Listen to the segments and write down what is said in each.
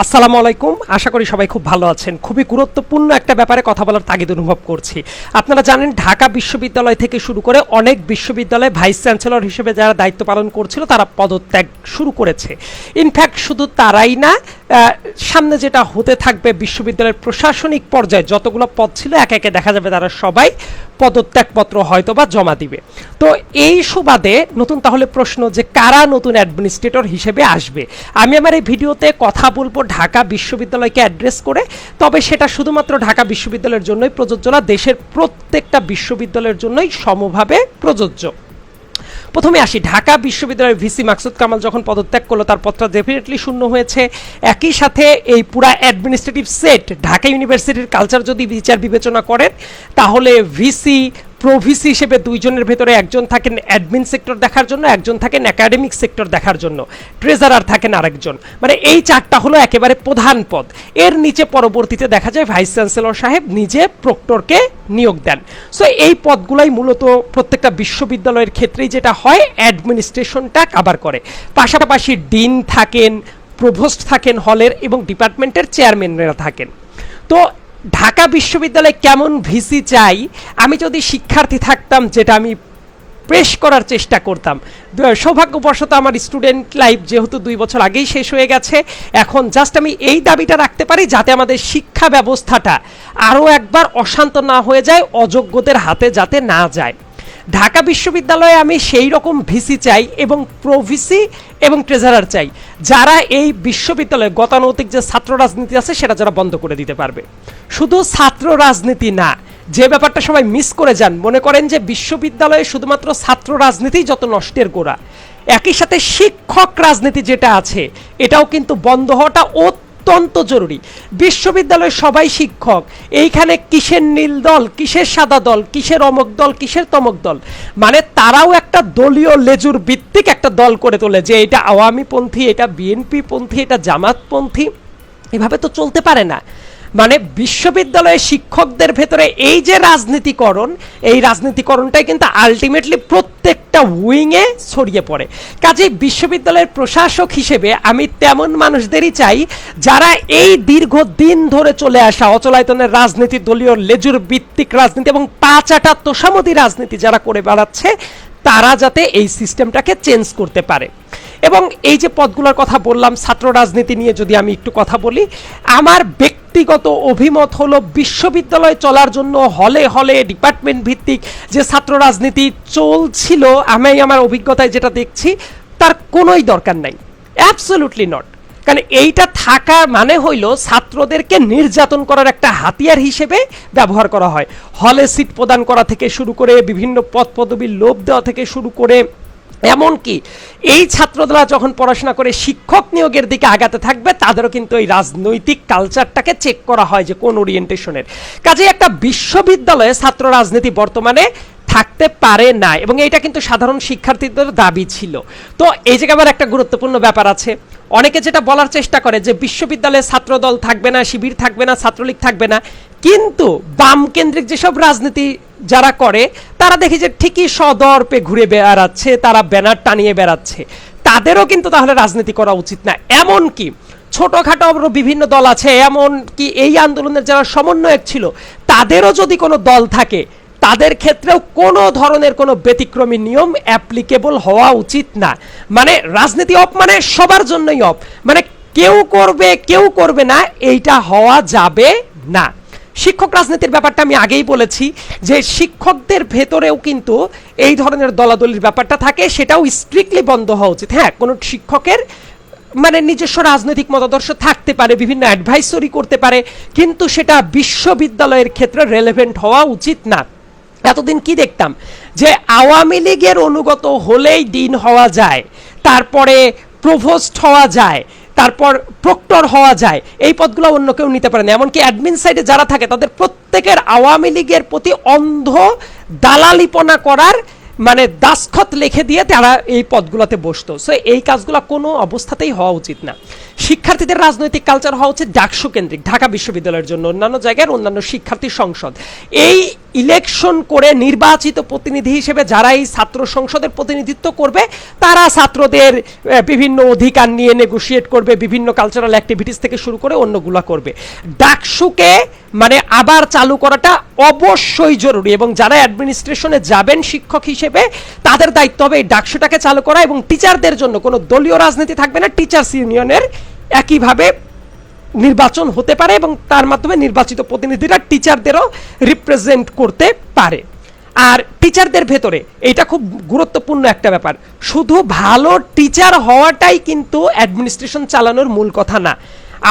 আসসালামু আলাইকুম। আশা করি সবাই খুব ভালো আছেন। খুবই গুরুত্বপূর্ণ একটা ব্যাপারে কথা বলার তাগিদ অনুভব করছি। আপনারা জানেন, ঢাকা বিশ্ববিদ্যালয় থেকে শুরু করে অনেক বিশ্ববিদ্যালয়ে ভাইস চ্যান্সেলর হিসেবে যারা দায়িত্ব পালন করছিল, তারা পদত্যাগ শুরু করেছে। ইনফ্যাক্ট শুধু তারাই না সামনে যেটা হতে থাকবে বিশ্ববিদ্যালয়ের প্রশাসনিক পর্যায়ে, যতগুলো পদ ছিল, একে একে দেখা যাবে তারা সবাই পদত্যাগপত্র হয়তো বা জমা দিবে। তো এই সুবাদে নতুন তাহলে প্রশ্ন যে কারা নতুন অ্যাডমিনিস্ট্রেটর হিসেবে আসবে? আমি আমার এই ভিডিওতে কথা বলব ঢাকা বিশ্ববিদ্যালয়কে অ্যাড্রেস করে, তবে সেটা শুধুমাত্র ঢাকা বিশ্ববিদ্যালয়ের জন্যই প্রযোজ্য না, দেশের প্রত্যেকটা বিশ্ববিদ্যালয়ের জন্যই সমভাবে প্রযোজ্য। প্রথমে আসি, ঢাকা বিশ্ববিদ্যালয়ের ভিসি মাকসুদ কামাল যখন পদত্যাগ করল, তার পদটা ডেফিনেটলি শূন্য হয়েছে। একই সাথে এই পুরা অ্যাডমিনিস্ট্রেটিভ সেট ঢাকা ইউনিভার্সিটির কালচার যদি বিচার বিবেচনা করেন, তাহলে ভিসি প্রভিসি হিসেবে দুইজনের ভেতরে একজন থাকেন অ্যাডমিন সেক্টর দেখার জন্য, একজন থাকেন একাডেমিক সেক্টর দেখার জন্য। ট্রেজারার থাকেন আরেকজন। মানে এই চারটা হলো একেবারে প্রধান পদ। এর নিচে পরবর্তীতে দেখা যায় ভাইস চ্যান্সেলর সাহেব নিজে প্রক্টরকে নিয়োগ দেন। সো এই পদগুলাই মূলত প্রত্যেকটা বিশ্ববিদ্যালয়ের ক্ষেত্রেই যেটা হয় অ্যাডমিনিস্ট্রেশনটা কাভার করে। পাশাপাশি ডিন থাকেন প্রভোস্ট থাকেন হলের এবং ডিপার্টমেন্টের চেয়ারম্যানরা থাকেন। তো ঢাকা বিশ্ববিদ্যালয়ে কেমন ভিসি চাই? আমি যদি শিক্ষার্থী থাকতাম, যেটা আমি পেশ করার চেষ্টা করতাম। সৌভাগ্যবশত আমার স্টুডেন্ট লাইফ যেহেতু দুই বছর আগেই শেষ হয়ে গেছে, এখন জাস্ট আমি এই দাবিটা রাখতে পারি যাতে আমাদের শিক্ষা ব্যবস্থাটা আরও একবার অশান্ত না হয়ে যায়, অযোগ্যদের হাতে যাতে না যায়। ঢাকা বিশ্ববিদ্যালয়ে আমি সেই রকম ভিসি চাই এবং প্রভিসি এবং ট্রেজারার চাই। যারা এই বিশ্ববিদ্যালয়ে গতানৈতিক যে ছাত্র রাজনীতি আছে, সেটা যারা বন্ধ করে দিতে পারবে। শুধু ছাত্র রাজনীতি না, যে ব্যাপারটা সবাই মিস করে যান, মনে করেন যে বিশ্ববিদ্যালয়ে শুধুমাত্র ছাত্র রাজনীতি যত নষ্টের গোড়া। একই সাথে শিক্ষক রাজনীতি যেটা আছে, এটাও কিন্তু বন্ধ হওয়াটা অত্যন্ত জরুরি। বিশ্ববিদ্যালয়ে সবাই শিক্ষক। এইখানে কিসের নীল দল, কিসের সাদা দল, কিসের অমক দল, কিসের তমক দল? মানে তারাও একটা দলীয় লেজুর ভিত্তিক একটা দল করে তোলে যে এটা আওয়ামী পন্থী এটা বিএনপি পন্থী, এটা জামাতপন্থী। এভাবে তো চলতে পারে না। মানে বিশ্ববিদ্যালয়ে শিক্ষকদের ভেতরে এই যে রাজনীতিকরণ, এই রাজনীতিকরণটাই কিন্তু আলটিমেটলি প্রত্যেকটা উইংয়ে ছড়িয়ে পড়ে। কাজেই বিশ্ববিদ্যালয়ের প্রশাসক হিসেবে আমি তেমন মানুষদেরই চাই যারা এই দীর্ঘ দিন ধরে চলে আসা অচলায়তনের রাজনীতি, দলীয় লেজুর ভিত্তিক রাজনীতি এবং পাঁচাটা তোষামতি রাজনীতি যারা করে বেড়াচ্ছে, তারা যাতে এই সিস্টেমটাকে চেঞ্জ করতে পারে। এবং এই যে পদগুলোর কথা বললাম, ছাত্র রাজনীতি নিয়ে যদি আমি একটু কথা বলি, আমার ব্যক্তিগত অভিমত হলো বিশ্ববিদ্যালয় চলার জন্য হলে হলে ডিপার্টমেন্ট ভিত্তিক যে ছাত্র রাজনীতি চলছিল, আমি আমার অভিজ্ঞতায় যেটা দেখছি, তার কোনোই দরকার নাই। অ্যাবসলুটলি নট কারণ এইটা থাকা মানে হইল ছাত্রদেরকে নির্যাতন করার একটা হাতিয়ার হিসেবে ব্যবহার করা হয়। হলে সিট প্রদান করা থেকে শুরু করে বিভিন্ন পদ পদবীর লোভ দেওয়া থেকে শুরু করে এমনকি এই ছাত্রদলা যখন পড়াশোনা করে শিক্ষক নিয়োগের দিকে আগাতে থাকবে, তাদেরও কিন্তু এই রাজনৈতিক কালচারটাকে চেক করা হয় যে কোন ওরিয়েন্টেশনের কাজে একটা বিশ্ববিদ্যালয়ে ছাত্র রাজনীতি বর্তমানে থাকতে পারে না, এবং এটা কিন্তু সাধারণ শিক্ষার্থীদের দাবি ছিল। তো এই জায়গায় আবার একটা গুরুত্বপূর্ণ ব্যাপার আছে। অনেকে যেটা বলার চেষ্টা করে যে বিশ্ববিদ্যালয়ে ছাত্রদল থাকবে না, শিবির থাকবে না, ছাত্রলীগ থাকবে না, কিন্তু বাম কেন্দ্রিক যেসব রাজনীতি যারা করে, তারা দেখি যে ঠিকই সদর্পে ঘুরে বেড়াচ্ছে, তারা ব্যানার টানিয়ে বেড়াচ্ছে। তাদেরও কিন্তু তাহলে রাজনীতি করা উচিত না। এমন কি, ছোটখাটো বিভিন্ন দল আছে, এমন কি এই আন্দোলনের যারা সমন্বয়ক ছিল, তাদেরও যদি কোনো দল থাকে তাদের ক্ষেত্রেও কোনো ধরনের কোনো ব্যতিক্রমী নিয়ম অ্যাপ্লিকেবল হওয়া উচিত না। মানে রাজনীতি অফ মানে সবার জন্যই অফ মানে কেউ করবে কেউ করবে না, এইটা হওয়া যাবে না। শিক্ষক রাজনীতির ব্যাপারটা আমি আগেই বলেছি যে শিক্ষকদের ভেতরেও কিন্তু এই ধরনের দলাদলির ব্যাপারটা থাকে, সেটাও স্ট্রিক্টলি বন্ধ হওয়া উচিত। হ্যাঁ কোনো শিক্ষকের মানে নিজস্ব রাজনৈতিক মতাদর্শ থাকতে পারে, বিভিন্ন অ্যাডভাইসরি করতে পারে, কিন্তু সেটা বিশ্ববিদ্যালয়ের ক্ষেত্রে রেলেভেন্ট হওয়া উচিত না। এতদিন কি দেখতাম? যে আওয়ামী লীগের অনুগত হলেই ডিন হওয়া যায়, তারপরে প্রভোস্ট হওয়া যায়, তারপর প্রক্টর হওয়া যায়, এই পদগুলো অন্য কেউ নিতে পারে না। এমনকি অ্যাডমিন সাইডে যারা থাকে, তাদের প্রত্যেকের আওয়ামী লীগের প্রতি অন্ধ দালালিপনা করার মানে দাসখত লিখে দিয়ে তারা এই পদগুলোতে বসতো। সো এই কাজগুলো কোনো অবস্থাতেই হওয়া উচিত না। শিক্ষার্থীদের রাজনৈতিক কালচার হওয়া উচিত ডাকসু কেন্দ্রিক, ঢাকা বিশ্ববিদ্যালয়ের জন্য। অন্যান্য জায়গার অন্যান্য শিক্ষার্থী সংসদ। এই ইলেকশন করে নির্বাচিত প্রতিনিধি হিসেবে যারা এই ছাত্র সংসদের প্রতিনিধিত্ব করবে, তারা ছাত্রদের বিভিন্ন অধিকার নিয়ে নেগোশিয়েট করবে, বিভিন্ন কালচারাল অ্যাক্টিভিটিস থেকে শুরু করে অন্যগুলা করবে। ডাকসুকে মানে আবার চালু করাটা অবশ্যই জরুরি এবং যারা অ্যাডমিনিস্ট্রেশনে যাবেন শিক্ষক হিসেবে তাদের দায়িত্ব হবে এই ডাকসুটাকে চালু করা এবং টিচারদের জন্য কোনো দলীয় রাজনীতি থাকবে না। টিচার্স ইউনিয়নের একইভাবে নির্বাচন হতে পারে এবং তার মাধ্যমে নির্বাচিত প্রতিনিধিরা টিচারদেরও রিপ্রেজেন্ট করতে পারে। আর টিচারদের ভেতরে এটা খুব গুরুত্বপূর্ণ একটা ব্যাপার। শুধু ভালো টিচার হওয়াটাই কিন্তু অ্যাডমিনিস্ট্রেশন চালানোর মূল কথা না।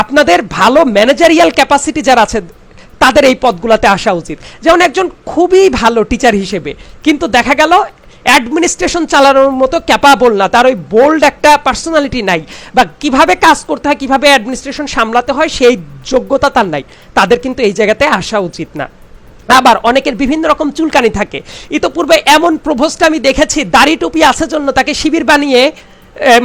আপনাদের ভালো ম্যানেজারিয়াল ক্যাপাসিটি যারা আছে তাদের এই পদগুলোতে আসা উচিত। যেমন একজন খুবই ভালো টিচার হিসেবে, কিন্তু দেখা গেল অ্যাডমিনিস্ট্রেশন চালানোর মতো ক্যাপাবল না, তার ওই বোল্ড একটা পার্সোনালিটি নাই বা কীভাবে কাজ করতে হয়, কীভাবে অ্যাডমিনিস্ট্রেশন সামলাতে হয়, সেই যোগ্যতা তার নাই। তাদের কিন্তু এই জায়গাতে আসা উচিত না। আবার অনেকের বিভিন্ন রকম চুলকানি থাকে। ইতোপূর্বে এমন প্রভোস্ট আমি দেখেছি, দাড়ি টুপি আছে জন্য তাকে শিবির বানিয়ে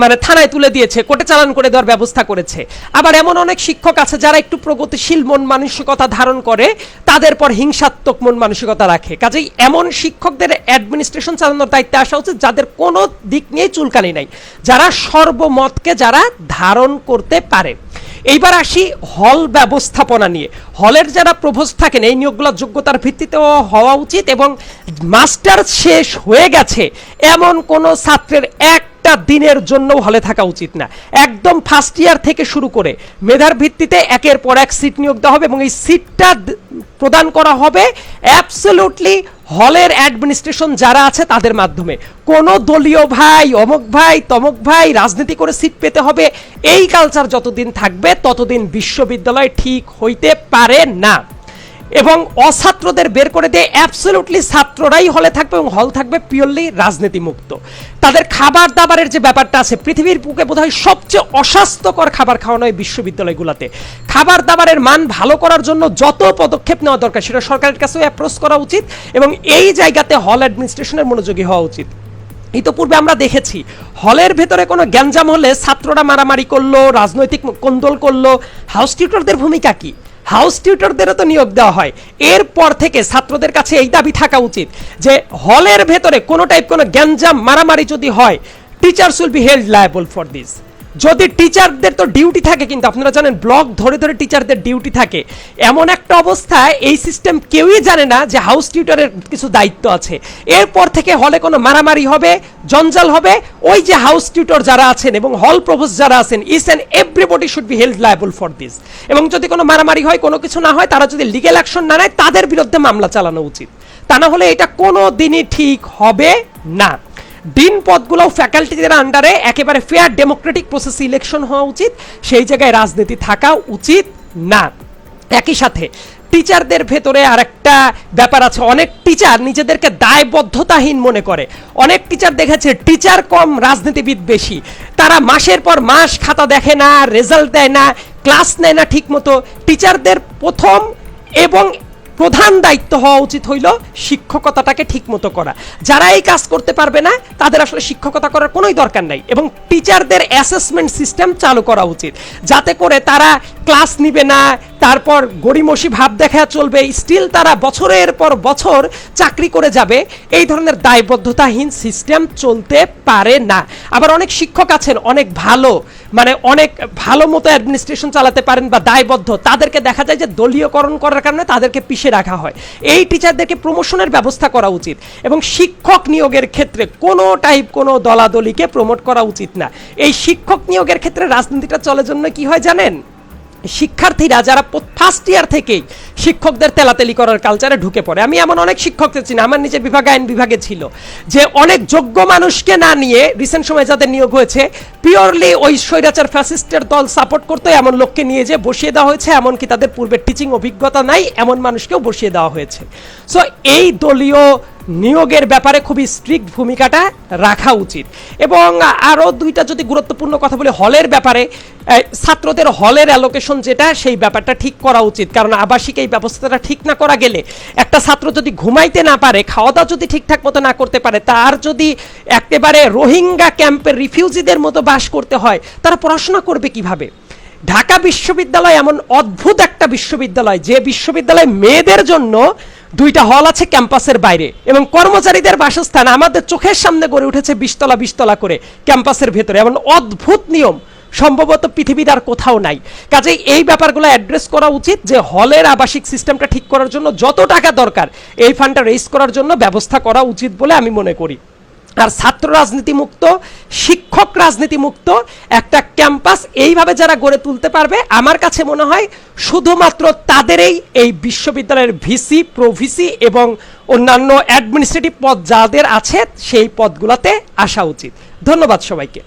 মানে থানায় তুলে দিয়েছে, কোর্টে চালান করে দেওয়ার ব্যবস্থা করেছে। আবার এমন অনেক শিক্ষক আছে যারা একটু প্রগতিশীল মন মানসিকতা ধারণ করে, তাদের পর হিংসাত্মক মন মানসিকতা রাখে। কাজেই এমন শিক্ষকদের অ্যাডমিনিস্ট্রেশন চালানোর দায়িত্বে আসা উচিত যাদের কোনো দিক নিয়ে চুলকানি নাই। যারা সর্বমতকে যারা ধারণ করতে পারে। এইবার আসি হল ব্যবস্থাপনা নিয়ে। হলের যারা প্রভোস্ট থাকেন, এই নিয়োগগুলো যোগ্যতার ভিত্তিতেও হওয়া উচিত এবং মাস্টার শেষ হয়ে গেছে। এমন কোনো ছাত্রের একটা দিনের জন্য হলে থাকা উচিত না। একদম ফার্স্ট ইয়ার থেকে শুরু করে মেধার ভিত্তিতে একের পর এক সিট নিয়োগ দেওয়া হবে এবং এই সিটটা প্রদান করা হবে অ্যাবসলিউটলি হলের অ্যাডমিনিস্ট্রেশন যারা আছে তাদের মাধ্যমে। কোনো দলীয় ভাই, অমুক ভাই, তমক ভাই রাজনীতি করে সিট পেতে হবে, এই কালচার যতদিন থাকবে ততদিন বিশ্ববিদ্যালয় ঠিক হইতে পারে না। এবং অছাত্রদের বের করে দিয়ে অ্যাবসলিউটলি ছাত্ররাই হলে থাকবে এবং হল থাকবে পিওরলি রাজনীতি মুক্ত তাদের খাবার দাবারের যে ব্যাপারটা আছে, পৃথিবীর বুকে বোধহয় সবচেয়ে অস্বাস্থ্যকর খাবার খাওয়ানো হয় বিশ্ববিদ্যালয়গুলোতে। খাবার দাবারের মান ভালো করার জন্য যত পদক্ষেপ নেওয়া দরকার, সেটা সরকারের কাছেও অ্যাপ্রোচ করা উচিত এবং এই জায়গাতে হল অ্যাডমিনিস্ট্রেশনের মনোযোগী হওয়া উচিত। ইতোপূর্বে আমরা দেখেছি হলের ভেতরে কোনো গ্যাঞ্জাম হলে ছাত্ররা মারামারি করল, রাজনৈতিক কোন্দল করল। হাউস টিউটরদের ভূমিকা কি? হাউস টিউটরদেরও তো নিয়োগ দেওয়া হয়। এরপর থেকে ছাত্রদের কাছে এই দাবি থাকা উচিত যে, হলের ভেতরে কোনো টাইপ কোনো গ্যাঞ্জাম মারামারি যদি হয় teachers will be held liable for this যদি টিচারদের তো ডিউটি থাকে কিন্তু, আপনারা জানেন ব্লক ধরে ধরে টিচারদের ডিউটি থাকে। এমন একটা অবস্থায় এই সিস্টেম কেউই জানে না যে হাউস টিউটরের কিছু দায়িত্ব আছে। এরপর থেকে হলে কোনো মারামারি হবে, জঞ্জাল হবে, ওই যে হাউস টিউটর যারা আছেন এবং হল প্রভোস যারা আছেন ইস and everybody should be held liable for this এবং যদি কোনো মারামারি হয়, কোনো কিছু না হয়, তারা যদি লিগেল অ্যাকশন না নেয়, তাদের বিরুদ্ধে মামলা চালানো উচিত। তা না হলে এটা কোনো দিনই ঠিক হবে না। ডিন পদগুলোও ফ্যাকাল্টিদের আন্ডারে একেবারে ফেয়ার ডেমোক্রেটিক প্রসেস ইলেকশন হওয়া উচিত, সেই জায়গায় রাজনীতি থাকা উচিত না। একই সাথে টিচারদের ভেতরে আরেকটা ব্যাপার আছে, অনেক টিচার নিজেদেরকে দায়বদ্ধতাহীন মনে করে। অনেক টিচার দেখেছে টিচার কম, রাজনীতিবিদ বেশি। তারা মাসের পর মাস খাতা দেখে না রেজাল্ট দেয় না ক্লাস নেয় না ঠিকমতো। টিচারদের প্রথম এবং প্রধান দায়িত্ব হওয়া উচিত হইল শিক্ষকতাটাকে ঠিকমতো করা। যারা এই কাজ করতে পারবে না, তাদের আসলে শিক্ষকতা করার কোনোই দরকার নাই এবং টিচারদের অ্যাসেসমেন্ট সিস্টেম চালু করা উচিত। যাতে করে তারা ক্লাস নিবে না তারপর গড়িমসি ভাব দেখা চলবে। স্টিল তারা বছরের পর বছর চাকরি করে যাবে। এই ধরনের দায়বদ্ধতাহীন সিস্টেম চলতে পারে না। আবার অনেক শিক্ষক আছেন, অনেক ভালো মানে অনেক ভালো মতো অ্যাডমিনিস্ট্রেশন চালাতে পারেন বা দায়বদ্ধ। তাদেরকে দেখা যায় যে দলীয়করণ করার কারণে তাদেরকে পিছিয়ে রাখা হয়। এই টিচারদেরকে প্রমোশনের ব্যবস্থা করা উচিত এবং শিক্ষক নিয়োগের ক্ষেত্রে কোনো টাইপ কোনো দলাদলিকে প্রমোট করা উচিত না। এই শিক্ষক নিয়োগের ক্ষেত্রে রাজনীতিটা চলার জন্য কি হয় জানেন? শিক্ষার্থীরা যারা ফার্স্ট ইয়ার থেকেই শিক্ষকদের তেলাতেলি করার কালচারে ঢুকে পড়ে। আমি এমন অনেক শিক্ষকদের চিনি, আমার নিজের বিভাগ, আইন বিভাগে ছিল, যে অনেক যোগ্য মানুষকে না নিয়ে রিসেন্ট সময় যাদের নিয়োগ হয়েছে পিওরলি ওই স্বৈরাচার ফ্যাসিস্টের দল সাপোর্ট করতে, এমন লোককে নিয়ে যে বসিয়ে দেওয়া হয়েছে, এমনকি তাদের পূর্বের টিচিং অভিজ্ঞতা নাই, এমন মানুষকেও বসিয়ে দেওয়া হয়েছে। সো এই দলীয় নিয়োগের ব্যাপারে খুবই স্ট্রিক্ট ভূমিকাটা রাখা উচিত। এবং আরও দুইটা যদি গুরুত্বপূর্ণ কথা বলি, হলের ব্যাপারে ছাত্রদের হলের অ্যালোকেশন যেটা, সেই ব্যাপারটা ঠিক করা উচিত। কারণ আবাসিক এই ব্যবস্থাটা ঠিক না করা গেলে একটা ছাত্র যদি ঘুমাইতে না পারে খাওয়া দাওয়া যদি ঠিকঠাক মতো না করতে পারে, তার যদি একেবারে রোহিঙ্গা ক্যাম্পের রিফিউজিদের মতো বাস করতে হয়, তারা পড়াশোনা করবে কীভাবে? ঢাকা বিশ্ববিদ্যালয় এমন অদ্ভুত একটা বিশ্ববিদ্যালয়, যে বিশ্ববিদ্যালয় মেয়েদের জন্য দুইটা হল আছে ক্যাম্পাসের বাইরে এবং কর্মচারীদের বাসস্থান আমাদের চোখের সামনে গড়ে উঠেছে বিশতলা বিশতলা করে ক্যাম্পাসের ভেতরে। এমন অদ্ভুত নিয়ম সম্ভবত পৃথিবীর আর কোথাও নাই। কাজে এই ব্যাপারগুলো অ্যাড্রেস করা উচিত যে হলের আবাসিক সিস্টেমটা ঠিক করার জন্য যত টাকা দরকার, এই ফান্ডটা রেজ করার জন্য ব্যবস্থা করা উচিত বলে আমি মনে করি। আর ছাত্র রাজনীতি মুক্ত, শিক্ষক রাজনীতি মুক্ত, একটা ক্যাম্পাস এইভাবে যারা গড়ে তুলতে পারবে, আমার কাছে মনে হয় শুধুমাত্র তাদেরই এই বিশ্ববিদ্যালয়ের ভিসি, প্রভিসি এবং অন্যান্য অ্যাডমিনিস্ট্রেটিভ পদ যাদের আছে, সেই পদগুলোতে আসা উচিত। ধন্যবাদ সবাইকে।